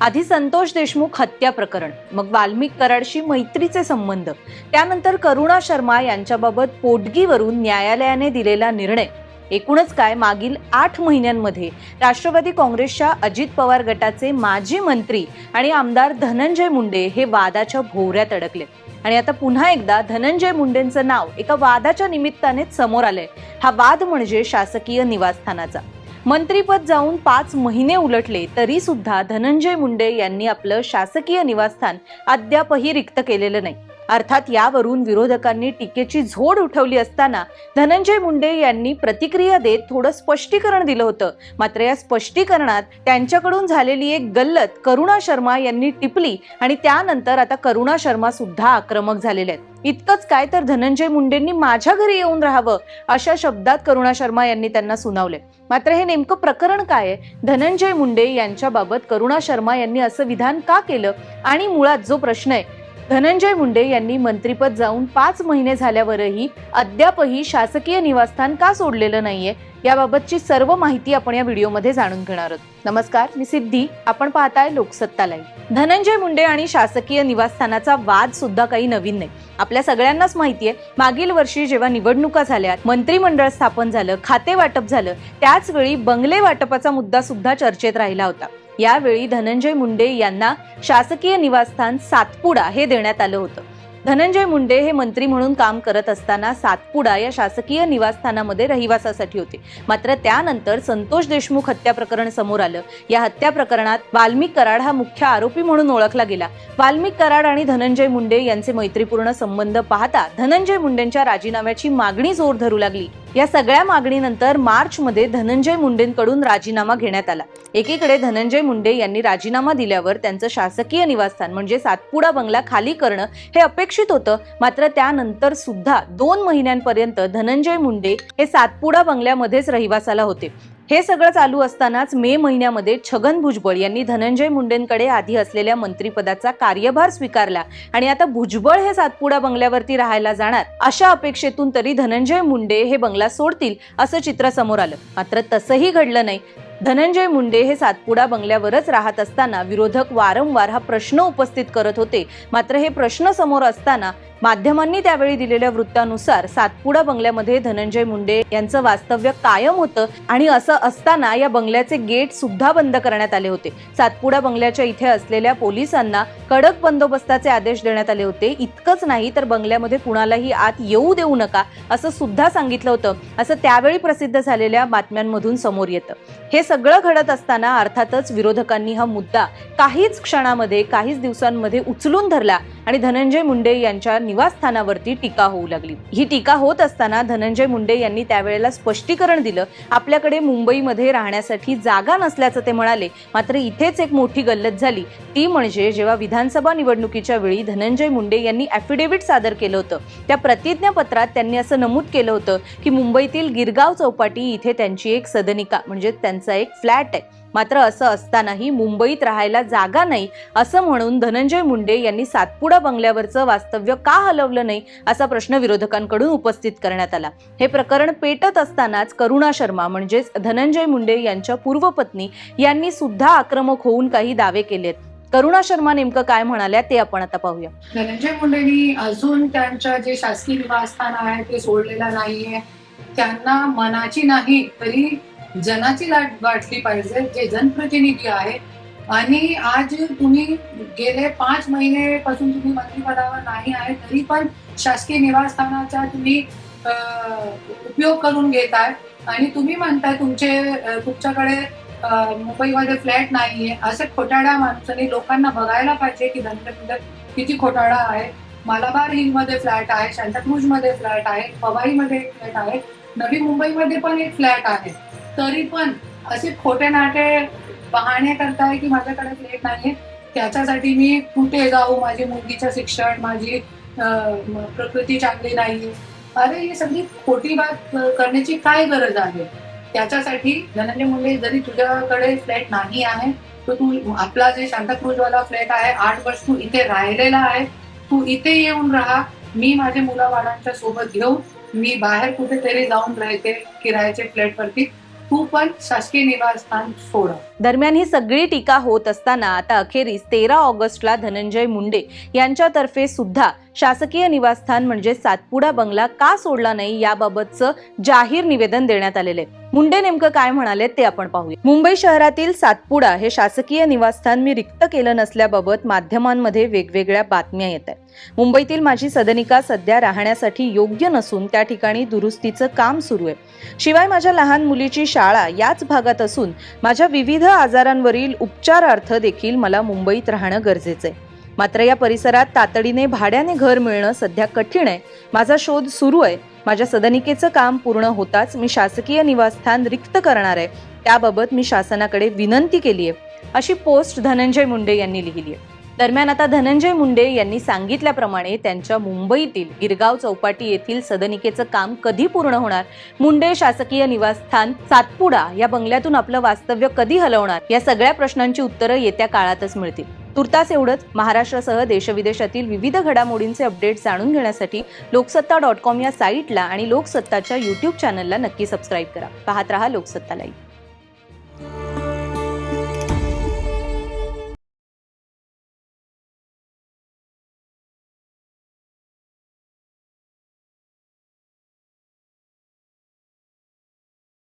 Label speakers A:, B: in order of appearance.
A: आधी संतोष देशमुख हत्या प्रकरण मग वाल्मिक कराडशी मैत्रीचे संबंध. त्यानंतर करुणा शर्मा यांच्याबाबत पोटगीवरून न्यायालयाने दिलेला निर्णय. एकूणच काय मागील आठ महिन्यांमध्ये राष्ट्रवादी काँग्रेसच्या अजित पवार गटाचे माजी मंत्री आणि आमदार धनंजय मुंडे हे वादाच्या भोवऱ्यात अडकले आणि आता पुन्हा एकदा धनंजय मुंडेंचं नाव एका वादाच्या निमित्तानेच समोर आलंय. हा वाद म्हणजे शासकीय निवासस्थानाचा. मंत्रीपद जाऊन पाच महिने उलटले तरी सुद्धा धनंजय मुंडे यांनी आपलं शासकीय निवासस्थान अद्यापही रिक्त केलेलं नाही. अर्थात यावरून विरोधकांनी टीकेची झोड उठवली असताना धनंजय मुंडे यांनी प्रतिक्रिया देत थोडं स्पष्टीकरण दिलं होतं. मात्र या स्पष्टीकरणात त्यांच्याकडून झालेली एक गल्लत करुणा शर्मा यांनी टिपली आणि त्यानंतर आता करुणा शर्मा सुद्धा आक्रमक झालेले आहेत. इतकंच काय तर धनंजय मुंडेंनी माझ्या घरी येऊन राहावं अशा शब्दात करुणा शर्मा यांनी त्यांना सुनावले मात्र हे नेमकं प्रकरण काय आहे? धनंजय मुंडे यांच्याबाबत करुणा शर्मा यांनी असं विधान का केलं? आणि मुळात जो प्रश्न आहे धनंजय मुंडे यांनी मंत्रीपद जाऊन पाच महिने झाल्यावरही अद्यापही शासकीय निवासस्थान का सोडलेलं नाहीये याबाबतची सर्व माहिती आपण या व्हिडिओमध्ये जाणून घेणार आहोत. नमस्कार मी सिद्धी. आपण पाहताय लोकसत्ता लाईव्ह. धनंजय मुंडे आणि शासकीय निवासस्थानाचा वाद सुद्धा काही नवीन नाही. आपल्या सगळ्यांनाच माहितीये मागील वर्षी जेव्हा निवडणुका झाल्या मंत्रिमंडळ स्थापन झालं खाते वाटप झालं त्याच वेळी बंगले वाटपाचा मुद्दा सुद्धा चर्चेत राहिला होता. यावेळी धनंजय मुंडे यांना शासकीय निवासस्थान सातपुडा हे देण्यात आलं होतं. धनंजय मुंडे हे मंत्री म्हणून काम करत असताना सातपुडा या शासकीय निवासस्थानामध्ये रहिवासासाठी होते. मात्र त्यानंतर संतोष देशमुख हत्या प्रकरण समोर आलं. या हत्या प्रकरणात वाल्मिक कराड हा मुख्य आरोपी म्हणून ओळखला गेला. वाल्मिक कराड आणि धनंजय मुंडे यांचे मैत्रीपूर्ण संबंध पाहता धनंजय मुंडेंच्या राजीनाम्याची मागणी जोर धरू लागली. या सगळ्या मागणीनंतर मार्च मध्ये धनंजय मुंडेंकडून राजीनामा घेण्यात आला. एकीकडे धनंजय मुंडे यांनी राजीनामा दिल्यावर त्यांचं शासकीय निवासस्थान म्हणजे सातपुडा बंगला खाली करणं हे अपेक्षित होतं. मात्र त्यानंतर सुद्धा दोन महिन्यांपर्यंत धनंजय मुंडे हे सातपुडा बंगल्यामध्येच रहिवासाला होते. हे सगळं चालू असतानाच मे महिन्यामध्ये छगन भुजबळ यांनी धनंजय मुंडेंकडे आधी असलेल्या मंत्रिपदाचा कार्यभार स्वीकारला आणि आता भुजबळ हे सातपुडा बंगल्यावरती राहायला जाणार अशा अपेक्षेतून तरी धनंजय मुंडे हे बंगला सोडतील असं चित्र समोर आलं. मात्र तसंही घडलं नाही. धनंजय मुंडे हे सातपुडा बंगल्यावरच राहत असताना विरोधक वारंवार हा प्रश्न उपस्थित करत होते. मात्र हे प्रश्न समोर असताना माध्यमांनी त्यावेळी दिलेल्या वृत्तानुसार सातपुडा बंगल्यामध्ये धनंजय मुंडे यांचं वास्तव्य कायम होतं आणि असं असताना या बंगल्याचे गेट सुद्धा बंद करण्यात आले होते. सातपुडा बंगल्याच्या इथे असलेल्या पोलिसांना कडक बंदोबस्ताचे आदेश देण्यात आले होते. इतकंच नाही तर बंगल्यामध्ये कुणालाही आत येऊ देऊ नका असं सुद्धा सांगितलं होतं. असं त्यावेळी प्रसिद्ध झालेल्या बातम्यांमधून समोर येतं. हे सगळं घडत असताना अर्थातच विरोधकांनी हा मुद्दा काहीच क्षणामध्ये काहीच दिवसांमध्ये उचलून धरला. आणि धनंजय मुंडे यांच्या निवासस्थानावरती टीका होऊ लागली. ही टीका होत असताना धनंजय मुंडे यांनी त्यावेळेला स्पष्टीकरण दिलं आपल्याकडे मुंबईमध्ये राहण्यासाठी जागा नसल्याचं ते म्हणाले मात्र इथेच एक मोठी गल्लत झाली. ती म्हणजे जेव्हा विधानसभा निवडणुकीच्या वेळी धनंजय मुंडे यांनी ॲफिडेव्हिट सादर केलं होतं त्या प्रतिज्ञापत्रात त्यांनी असं नमूद केलं होतं की मुंबईतील गिरगाव चौपाटी इथे त्यांची एक सदनिका म्हणजे त्यांचा एक फ्लॅट आहे. मात्र असं असतानाही मुंबईत राहायला जागा नाही असं म्हणून धनंजय मुंडे यांनी सातपुडा बंगल्यावरचं वास्तव्य का हलवलं नाही असा प्रश्न विरोधकांकडून उपस्थित करण्यात आला. हे प्रकरण पेटत असतानाच करुणा शर्मा म्हणजेच धनंजय मुंडे यांच्या पूर्वपत्नी यांनी सुद्धा आक्रमक होऊन काही दावे केलेत. करुणा शर्मा नेमकं काय म्हणाल्या ते आपण आता पाहूया.
B: धनंजय मुंडेंनी अजून त्यांच्या जे शासकीय निवासस्थान आहे ते सोडलेलं नाहीये. त्यांना मनाची नाही तरी जनाची लाट वाटली पाहिजे जे जनप्रतिनिधी आहेत. आणि आज तुम्ही गेले पाच महिनेपासून तुम्ही मंत्रिपदावर नाही आहे तरी पण शासकीय निवासस्थानाचा तुम्ही उपयोग करून घेताय आणि तुम्ही म्हणताय तुमचे तुमच्याकडे मुंबईमध्ये फ्लॅट नाहीये असे खोटाळ्या माणसाने लोकांना बघायला पाहिजे की धनंजय किती खोटाडा आहे. मालाबार हिलमध्ये फ्लॅट आहे सांताक्रूजमध्ये फ्लॅट आहे पवाईमध्ये एक फ्लॅट आहे नवी मुंबईमध्ये पण एक फ्लॅट आहे. तरी पण असे खोटे नाटे बहाणे करताय की माझ्याकडे फ्लॅट नाहीये. त्याच्यासाठी मी कुठे जाऊ? माझी मुलगीचं शिक्षण माझी प्रकृती चांगली नाही अरे ही सगळी खोटी बात करण्याची काय गरज आहे? त्याच्यासाठी धनंजय मुंडे जरी तुझ्याकडे फ्लॅट नाही आहे तर तू आपला जे सांताक्रूजवाला फ्लॅट आहे आठ वर्ष तू इथे राहिलेला आहे तू इथे येऊन राहा. मी माझ्या मुलाबाळांच्या सोबत घेऊन मी बाहेर कुठेतरी जाऊन राहते किरायाचे फ्लॅट वरती. तू पण शासकीय निवासस्थान सोड.
A: दरम्यान ही सगळी टीका होत असताना आता अखेरीस तेरा ऑगस्टला धनंजय मुंडे यांच्यातर्फे सुद्धा शासकीय निवासस्थान म्हणजे सातपुडा बंगला का सोडला नाही याबाबतचं जाहीर निवेदन देण्यात आलेले मुंडे नेमकं काय म्हणाले ते आपण पाहूया. मुंबई शहरातील सातपुडा हे शासकीय निवासस्थान मी रिक्त केलं नसल्याबाबत माध्यमांमध्ये वेगवेगळ्या बातम्या येत आहेत. मुंबईतील माझी सदनिका सध्या राहण्यासाठी योग्य नसून त्या ठिकाणी दुरुस्तीचं काम सुरू आहे. शिवाय माझ्या लहान मुलीची शाळा याच भागात असून माझ्या विविध आजारांवरील उपचारार्थ देखील मला मुंबईत राहणं गरजेचं आहे. मात्र या परिसरात तातडीने भाड्याने घर मिळणं सध्या कठीण आहे. माझा शोध सुरू आहे. माझ्या सदनिकेचं काम पूर्ण होताच मी शासकीय निवासस्थान रिक्त करणार आहे. त्याबाबत मी शासनाकडे विनंती केली आहे. अशी पोस्ट धनंजय मुंडे यांनी लिहिली आहे. दरम्यान आता धनंजय मुंडे यांनी सांगितल्याप्रमाणे त्यांच्या मुंबईतील गिरगाव चौपाटी येथील सदनिकेचं काम कधी पूर्ण होणार? मुंडे शासकीय निवासस्थान सातपुडा या बंगल्यातून आपलं वास्तव्य कधी हलवणार? या सगळ्या प्रश्नांची उत्तरं येत्या काळातच मिळतील. तुर्तास एवढंच महाराष्ट्रासह देशविदेशातील विविध घडामोडींचे अपडेट जाणून घेण्यासाठी लोकसत्ता डॉट कॉम या साईटला आणि लोकसत्ताच्या युट्यूब चॅनलला नक्की सबस्क्राईब करा. पाहत रहा लोकसत्ता लाईव्ह.